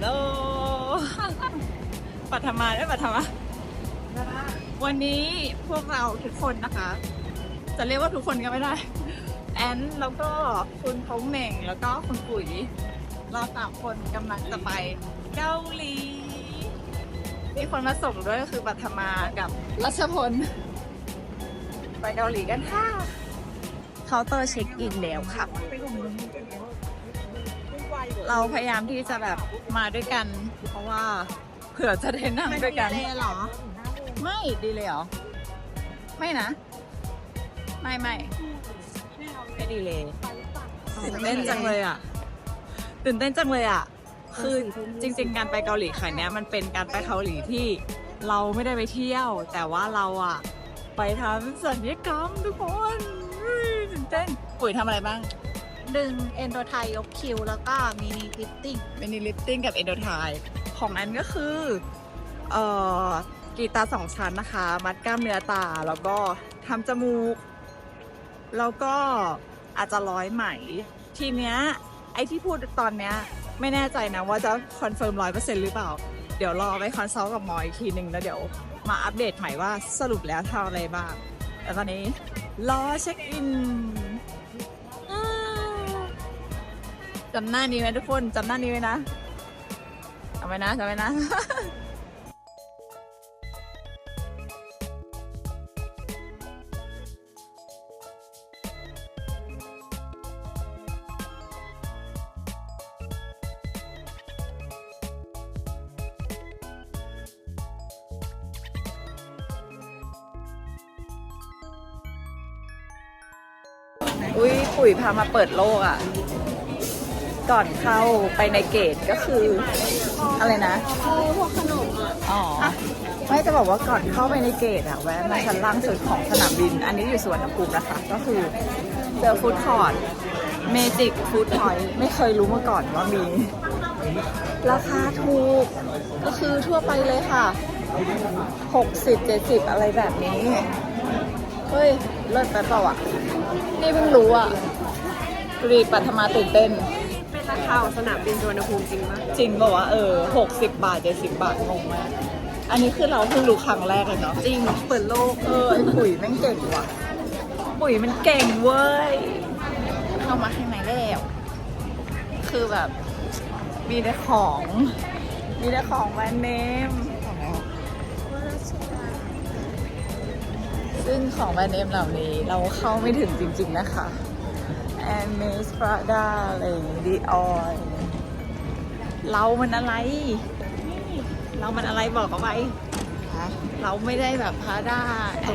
โลปัทมาได้ปัทมา วันนี้พวกเราทุกคนนะคะ จะเรียกว่าทุกคนก็ไม่ได้ แอนแล้วก็คุณเขาเหม่งแล้วก็คุณปุ๋ย เราสามคนกำลังจะไปเกาหลี มีคนมาส่งด้วยก็คือปัทมากับรัชพล ไปเกาหลีกันค่ะเคาน์เตอร์เช็คอินแล้วค่ะ เราพยายามที่จะแบบมาด้วยกัน เพราะว่าเผื่อจะได้นั่งด้วยกันเหรอ ไม่ดีเลยเหรอ ไม่นะ ไม่ไม่ไม่ดีเลยตื่นเต้นจังเลยอะตื่นเต้นจังเลยอะ คือจริง ๆ การไปเกาหลีครั้งเนี้ยมันเป็นการไปเกาหลีที่เราไม่ได้ไปเที่ยว แต่ว่าเราอะ ไปทำสัญญกรรมทุกคนอุ๊ยตื่นเต้นปุ๋ยทำอะไรบ้าง ดึงเอนโดไทยกคิวแล้วก็มินิฟิตติ้งมินิลิฟติ้งกับเอนโดไทของอันก็คือ เอ่อกีตาสองชั้นนะคะ มัดกล้ามเนื้อตาแล้วก็ทำจมูก แล้วก็อาจจะร้อยไหม ทีเนี้ยไอที่พูดตอนเนี้ยไม่แน่ใจนะว่าจะคอนเฟิร์มร้อยเปอร์เซ็นต์หรือเปล่า เดี๋ยวรอไปคอนซัลท์กับหมออีกทีหนึ่งแล้วเดี๋ยวมาอัปเดตใหม่ว่าสรุปแล้วทำอะไรบ้างแต่ตอนนี้รอเช็คอิน จำหน้านี้ไหมทุกคนจำหน้านี้ไว้นะจำไว้นะจำไว้นะอุ้ยปุ๋ยพามาเปิดโลกอะ ก่อนเข้าไปในเกตก็คือ อะไรนะพวกขนมอะอ๋อไม่จะบอกว่าก่อนเข้าไปในเกตอะแวะมาชั้นล่างสุดของสนามบิน อันนี้อยู่สวนภูมินะคะ ก็คือเจอฟู้ดคอร์ทเมจิกฟู้ดพอยต์ไม่เคยรู้มาก่อนว่ามี ราคาถูก ก็คือทั่วไปเลยค่ะ 60 70 อะไรแบบนี้ เฮ้ย เลิศไปเปล่าอะ นี่เพิ่งรู้อะรีปัทมาตื่นเต้นเป็น ราคาของสนามบินสุวรรณภูมิจริงไหมจริงบอกว่าเออหกสิบบาทเจ็ดสิบบาทงงมาก อันนี้คือเราเพิ่งรู้ครั้งแรกเลยเนาะจริงเปิดโลกเออไอปุ๋ยแม่งเก่งว่ะปุ๋ยมันเก่งเว้ยเข้ามาข้างในแล้ว คือแบบมีแต่ของ มีแต่ของแบรนด์เนม ซึ่งของแบรนด์เนมเหล่านี้เราเข้าไม่ถึงจริง ๆ นะคะ a m a z Prada อะไรดีออยเรามันอะไร เรามันอะไรบอกเขาไป เราไม่ได้แบบพาด้า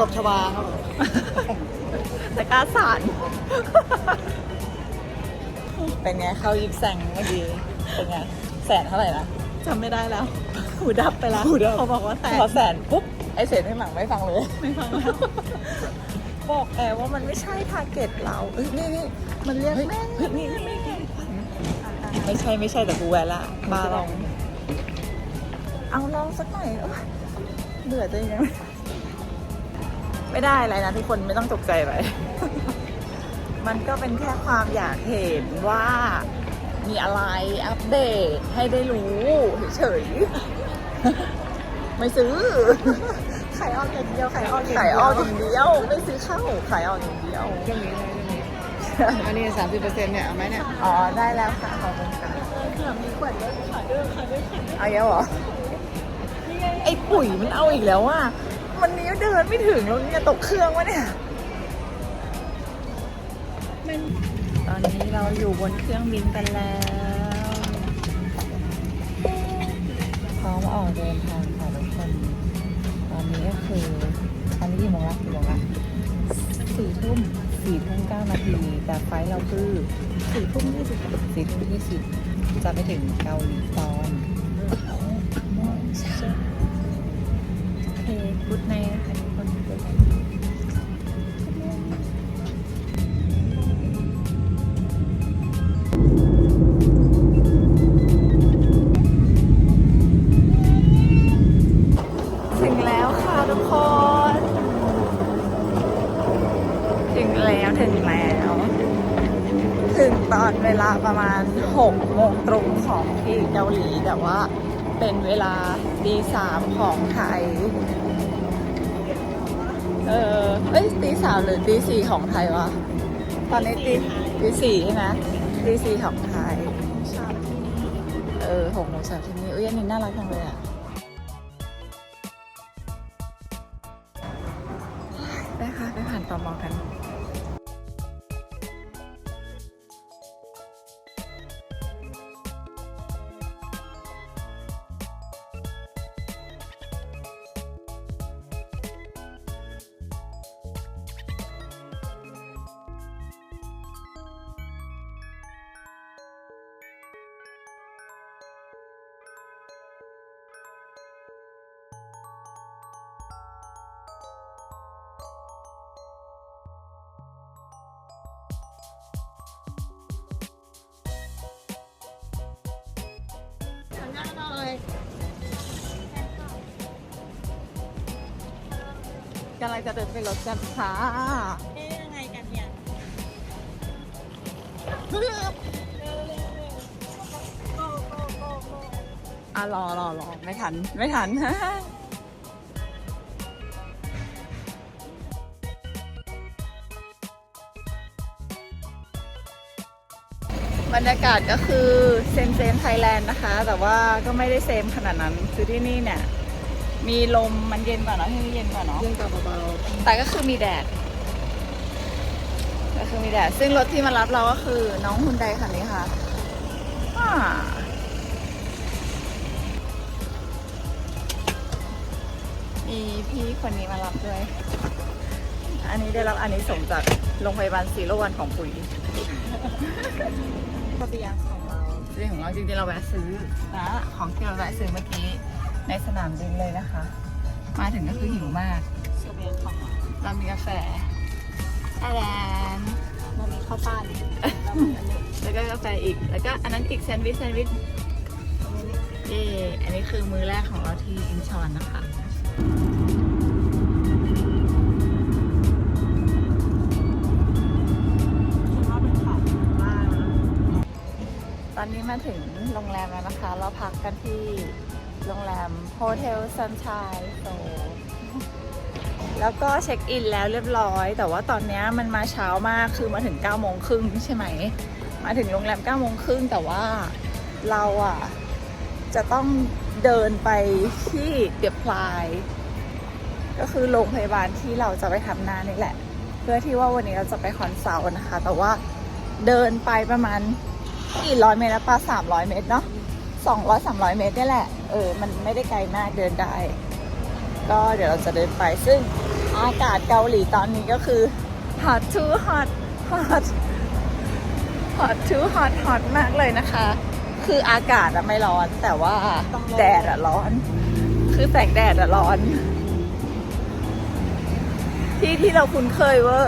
ตบชวาแต่กล้าสานเป็นไงเข้ายิบแซงเมื่อกี้ เป็นไง แสนเท่าไหร่นะจำไม่ได้แล้ว หูดับไปแล้วหูดับเขาบอกว่าแสนพอแสนปุ๊บ ไอเศษข้างหลังไม่ฟังเลย ไม่ฟังแล้ว บอกแอร์ว่ามันไม่ใช่ทาร์เก็ตเราเอ้ยนี่นี่มันเรียกแม่งนี่นี่นี่ไม่ใช่ไม่ใช่แต่กูแวะละมาลอง เอาลองสักหน่อยเอ้ยเบื่อตัวเองยังไม่ได้อะไรนะทุกคนไม่ต้องตกใจไป มันก็เป็นแค่ความอยากเห็นว่ามีอะไรอัปเดตให้ได้รู้เฉยๆไม่ซื้อ ขายออกอย่างเดียวขายออกขายออกอย่างเดียว ไม่ซื้อเข้าขายออกอย่างเดียวเรื่องนี้เลยอันนี้สามสิบเปอร์เซ็นต์เนี่ยเอาไหมเนี่ยอ๋อ ได้แล้วค่ะ ขอบคุณค่ะ เผื่อมีขวดด้วยขายด้วยขายด้วยขายด้วยเอาเยอะเหรอไอ้ปุ๋ยมันเอาอีกแล้วว่ามันนี้เดินไม่ถึงแล้วเนี่ยตกเครื่องวะเนี่ยตอนนี้เราอยู่บนเครื่องบินกันแล้ว พร้อมออกเดินทาง ก็คืออันนี้กี่โมงละกี่โมงละสี่ทุ่มสี่ทุ่มเก้านาทีแต่ไฟล์เราคือสี่ทุ่มยี่สิบสี่ทุ่มยี่สิบจะไปถึงเกาหลีตอนหกโมงเช้าโอเคกุดใน ตีสามของไทย เออเอ้ยตีสามหรือตีสี่ของไทยวะ ตอนนี้ตีตีสี่ใช่ไหมตีสี่ของไทย เออหกโมงเช้าที่นี่อุ้ยอันนี้น่ารักจังเลยอะ กำลังจะเดินไปรถกันค่ะเอ๊ะยังไงกันเนี่ยอะรอรอรอไม่ทัน ไม่ทันบรรยากาศก็คือเซมเซมไทยแลนด์นะคะ แต่ว่าก็ไม่ได้เซมขนาดนั้น คือที่นี่เนี่ย มีลมมันเย็นกว่าเนอะที่นี่เย็นกว่าเนาะเรื่องกับเบาแต่ก็คือมีแดด ก็คือมีแดด ซึ่งรถที่มารับเราก็คือน้องฮุนไดคันนี้ค่ะอ่ามีพี่คนนี้มารับด้วย อันนี้ได้รับอันนี้ส่งส์จากโรงพยาบาลศรีโรวันของปุ๋ยๆปฏิญาณของเราเรื่องของเราจริงๆเราแวะซื้อนะของที่เราแวะซื้อเมื่อกี้ ในสนามบินเลยนะคะ มาถึงก็คือหิวมากเสบียงของเราเรามีกาแฟอาแลนเรามีข้าวปั้นเรามีอันนี้แล้วก็กาแฟอีก แล้วก็อันนั้นอีกแซนด์วิชแซนด์วิชเย่อันนี้คือมื้อแรกของเราที่อินชอนนะคะคิดว่าเป็นของว่างนะตอนนี้มาถึงโรงแรมแล้วนะคะ เราพักกันที่ โรงแรมโฮเทลซันชัยโซแล้วก็เช็คอินแล้วเรียบร้อย แต่ว่าตอนนี้มันมาเช้ามากคือมาถึง9ก้าโมงครึ่งใช่ไหม มาถึงโรงแรม9ก้าโมงครึ่งแต่ว่าเราอะ จะต้องเดินไปที่เดียพลาย ก็คือโรงพยาบาลที่เราจะไปทำหน้านี่แหละ เพื่อที่ว่าวันนี้เราจะไปคอนซัลท์นะคะ แต่ว่าเดินไปประมาณกี่ร้อยเมตรนะปะสามร้อยเมตรเนาะ สองร้อยสามร้อยเมตรนี่แหละ เออ มันไม่ได้ไกลมากเดินได้ ก็เดี๋ยวเราจะเดินไป ซึ่งอากาศเกาหลีตอนนี้ก็คือ hot too hot hot hot too hot hot มากเลยนะคะ คืออากาศอะไม่ร้อน แต่ว่าแดดอะร้อน คือแสงแดดอะร้อน ที่ที่เราคุ้นเคยเว่า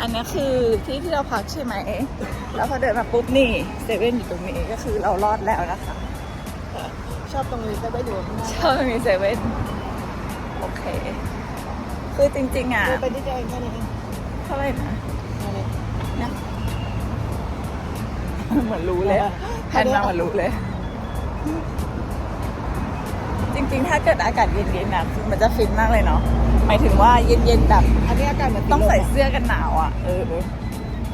อันนี้คือที่ที่เราพักใช่ไหม แล้วพอเดินมาปุ๊บนี่เซเว่นอยู่ตรงนี้ก็คือเรารอดแล้วนะคะ ชอบตรงนี้จะไปอยู่ข้างหน้าชอบมีเซเว่นโอเค คือจริงๆอะเดินไปที่เดียวเองแค่นี้เองเท่าไหร่นะอันนี้นะ เหมือนรู้เลยอะแพนมาเหมือนรู้เลย จริงๆ ถ้าเกิดอากาศเย็นๆนะคือมันจะฟินมากเลยเนาะหมายถึงว่าเย็นๆแบบอันนี้อากาศเหมือนต้องใส่ติดลมะเสื้อกันหนาวอะเออ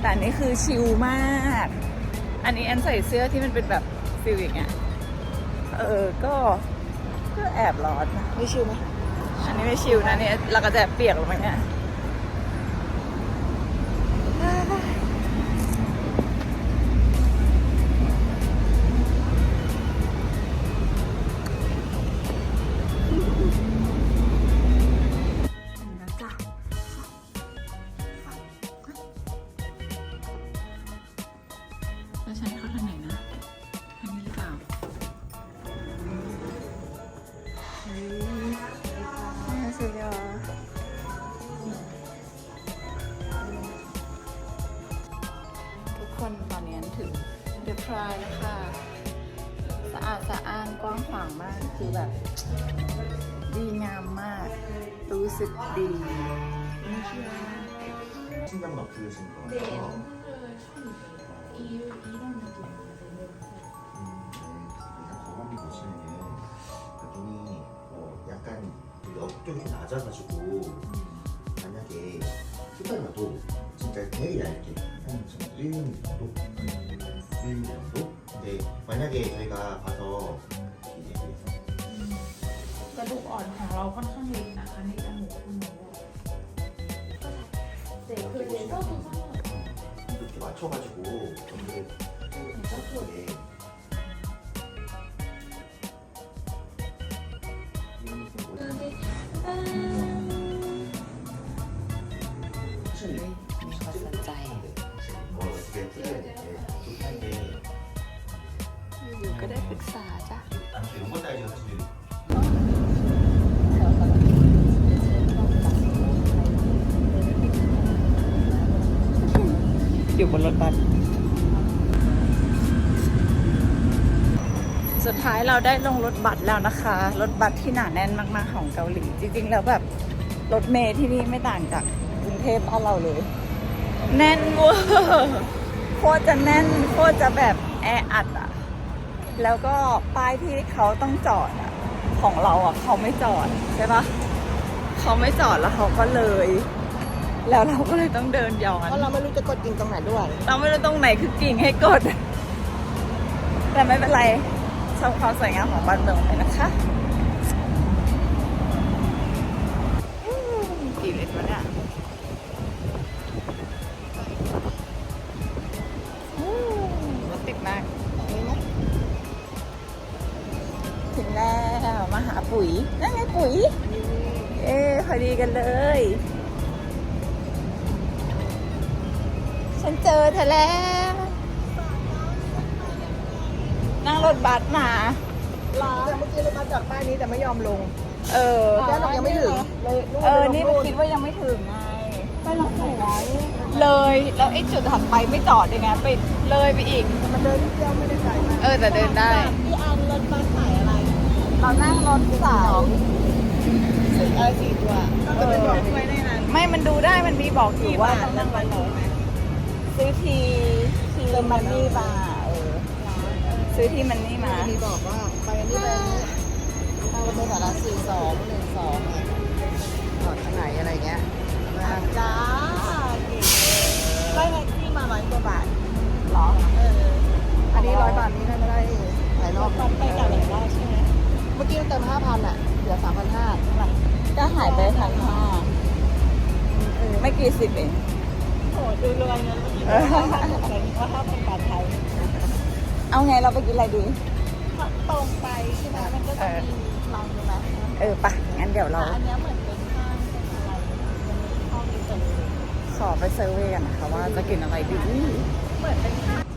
แต่อันนี้คือชิลมาก อันนี้แอนใส่เสื้อที่มันเป็นแบบฟิลอย่างเงี้ย เออ ก็ก็แอบร้อนนะไม่ชิวไหมอันนี้ไม่ชิลนะเนี่ยเราก็จะเปียกหรือมั้งเนี่ย คนตอนนี้ถึงเดอะพรายแล้วค่ะ สะอาดสะอ้านกว้างขวางมาก คือแบบ ดีงามมาก รู้สึกดี신장막 부르신 거 네, 같아 요. 오늘은 좀 이, 이런 느낌이거든 요. 음, 네. 거북이 보시는 게 눈이 뭐 약간 옆쪽이 낮아가지고 만약에 휘발라도 진짜 되게 얇게 한 1mm 정도? 1mm 정도? 근데 만약에 저희가 봐서 이제 กระดูกอ่อนของเราค่อนข้างเล็กนะคะในจมูกคุณหมอบอก 네, 그 내서도 상관없어요. 이렇게 맞춰가지고 전부 예. 사실 มี ก็ได้ปรึกษาจ้ะ 아, 저 요거 따위가 사실 อยู่บนรถบัส สุดท้ายเราได้ลงรถบัสแล้วนะคะ รถบัสที่หนาแน่นมาก ๆ ของเกาหลี จริง ๆ แล้วแบบรถเมล์ที่นี่ไม่ต่างจากกรุงเทพบ้านเราเลย แน่นเวอร์โคตรจะแน่นโคตรจะแบบแออัดอะ แล้วก็ป้ายที่เขาต้องจอดอะของเราอะเขาไม่จอดใช่ปะเขาไม่จอดแล้วเขาก็เลย แล้วเราก็เลยต้องเดินย้อนเพราะเราไม่รู้จะกดกิ่งตรงไหนด้วย เราไม่รู้ตรงไหนคือกิ่งให้กด แต่ไม่เป็นไรชมความสวยงามของบ้านเมืองไปนะคะ ปุ๋ยนั่นไงปุ๋ย เอ้พอดีกันเลย ฉันเจอเธอแล้ว นั่งรถบัสมารอเมื่อกี้เรามาจอดป้ายนี้แต่ไม่ยอมลงเออแค่เรายังไม่ถึงเลยเออ นี่มันคิดว่ายังไม่ถึงไงไปรถไหนไว้เลยแล้วไอ้จุดถัดไปไม่จอดยังไงไปเลยไปอีก มันเดินนิดเดียวไม่ได้ไกลมากเออแต่เดินได้ เรานั่งรถสายสี่เออสี่ตัวก็เป็นบอกไว้ในนั้นไม่มันดูได้มันมีบอกอยู่ว่าต้องนั่งรถไหนซื้อทีทีมันนี่มาเออซื้อที่มันนี่มามีบอกว่าไปอันนี้ไปอันนี้ทางรถเมล์สายละสี่สองหนึ่งสองจอดทางไหนอะไรเงี้ยจ้าเก่งได้ไงที่มาร้อยกว่าบาทหรอเอออันนี้ร้อยบาทนี้ได้ไม่ได้หลายรอบไปกลับหลายรอบใช่ไหม เมื่อกี้เติมห้าพันอะเหลือสามพันห้าก็หายไปพันห้าไม่กี่สิบเองโหดูรวยเงินเมื่อกี้เออว่าถ้าเป็นบาทไทยเอาไงเราไปกินอะไรดีตรงไปใช่ไหมมันก็จะมีลองดูไหมเออปะงั้นเดี๋ยวเราอันเนี้ยเหมือนเป็นห้างเป็นอะไรมันมีห้องนี้เต็มเลยขอไปเซอร์เวย์กันนะคะว่าจะกินอะไรดีเหมือนเป็นห้าง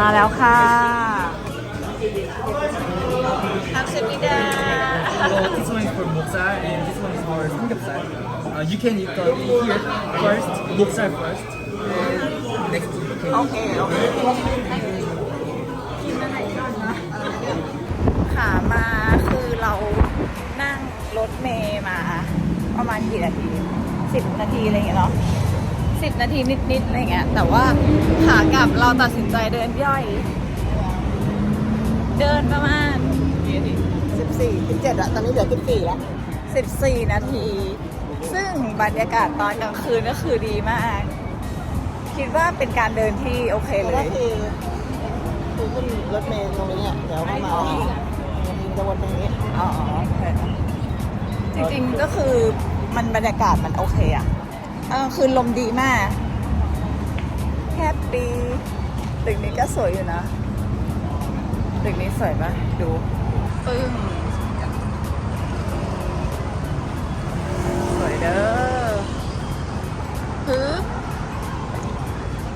มาแล้วค่ะครับเชมิดา Well, this one is for moksa and this one is for samgyeopsal. Uh, you can eat the here first, moksa first, and next to the โอเคโอเคค่ะมาคือเรานั่งรถเมย์มา ประมาณกี่นาทีสิบนาทีอะไรอย่างเงี้ยเนาะ สิบนาทีนิดๆอะไรเงี้ยแต่ว่าขากลับเราตัดสินใจเดินย่อย เดินประมาณกี่นาทีสิบสี่สิบเจ็ดอะตอนนี้เหลือสิบสี่แล้ว 14 นาที ซึ่งบรรยากาศตอนกลางคืนก็คือดีมาก คิดว่าเป็นการเดินที่โอเคแต่เลก็ยคือคือขึ้นรถเมล์ตรงนี้อะเดี๋ยวก็มาจะวนตรงนี้ อ๋อโอเคจริงๆก็คือมันบรรยากาศมันโอเคอะ เออคือลมดีมากแฮปปี้ตึกนี้ก็สวยอยู่นะ ตึกนี้สวยปะดูปึ้งสวยเด้อฮึบ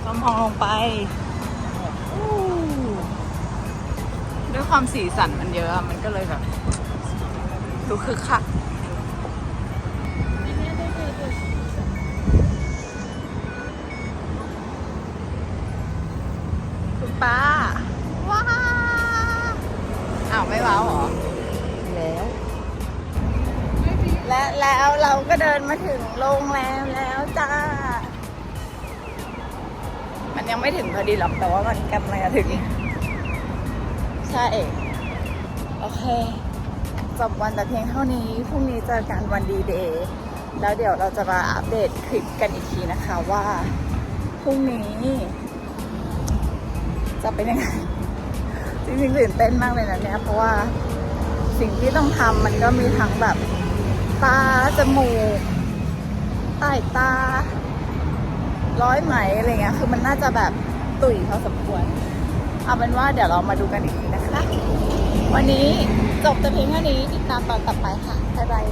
ลำพองลงไปอู้ด้วยความสีสันมันเยอะอะมันก็เลยแบบดูคึกค่ะ แล้วเราก็เดินมาถึงโรงแรมแล้วจ้า มันยังไม่ถึงพอดีหรอกแต่ว่ามันกำลังจะถึง ใช่ โอเคจบวันแต่เพียงเท่านี้พรุ่งนี้เจอกันวันดีเดย์แล้วเดี๋ยวเราจะมาอัปเดตคลิปกันอีกทีนะคะว่าพรุ่งนี้ จะเป็นยังไงจริงๆตื่นเต้นมากเลยนะเนี่ยเพราะว่าสิ่งที่ต้องทำมันก็มีทั้งแบบ ตา จมูก ใต้ตา ร้อยไหมอะไรเงี้ย คือมันน่าจะแบบตุ๋ยพอสมควร เอาเป็นว่าเดี๋ยวเรามาดูกันอีกทีนะคะ วันนี้จบแต่เพียงเท่านี้ติดตามตอนต่อไปค่ะ บ๊ายบาย